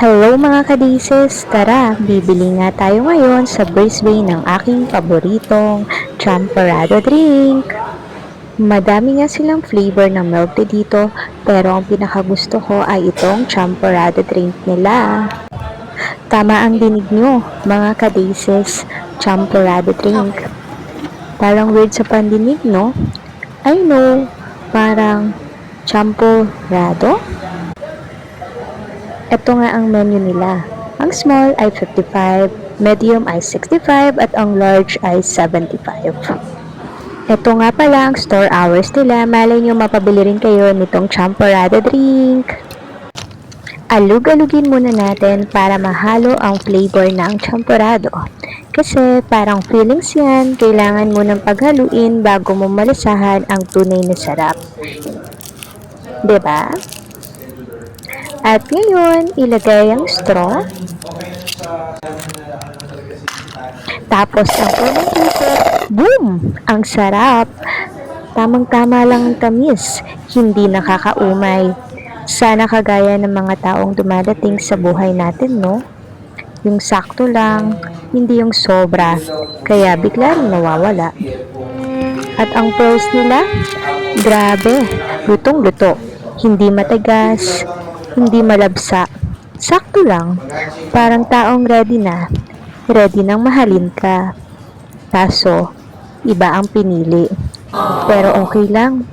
Hello mga kadises! Tara, bibili nga tayo ngayon sa Brisbane ng aking paboritong champorado drink. Madami nga silang flavor ng tea dito, pero ang pinakagusto ko ay itong champorado drink nila. Tama ang dinig nyo, mga kadises, champorado drink. Parang weird sa pandinig, no? I know, parang champorado? Ito nga ang menu nila. Ang small ay 55, medium ay 65, at ang large ay 75. Ito nga pala ang store hours nila. Malay nyo mapabili rin kayo nitong champorado drink. Alug-alugin muna natin para mahalo ang flavor ng champorado. Kasi parang feelings yan, kailangan mo ng paghaluin bago mo malisahan ang tunay na sarap. ba? At ngayon, ilagay ang straw. Tapos ang unang ikot, boom! Ang sarap! Tamang-tama lang ang tamis, hindi nakakaumay. Sana kagaya ng mga taong dumadating sa buhay natin, no? Yung sakto lang, hindi yung sobra, kaya bigla rin nawawala. At ang pearls nila, grabe, lutong-luto. Hindi matigas, hindi malabsa. Sakto lang, parang taong ready na, ready nang mahalin ka. Kaso, iba ang pinili. Pero okay lang,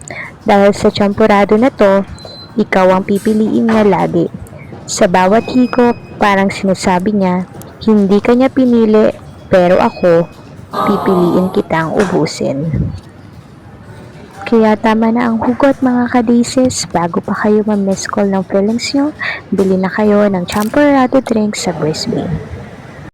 dahil sa champurado na to, ikaw ang pipiliin niya lagi. Sa bawat higop, parang sinasabi niya, hindi ka niya pinili, pero ako, pipiliin kitang ubusin. Kaya tama na ang hugot mga kadises, bago pa kayo ma-miss call ng feelings nyo, bili na kayo ng champorado drink sa Brisbane.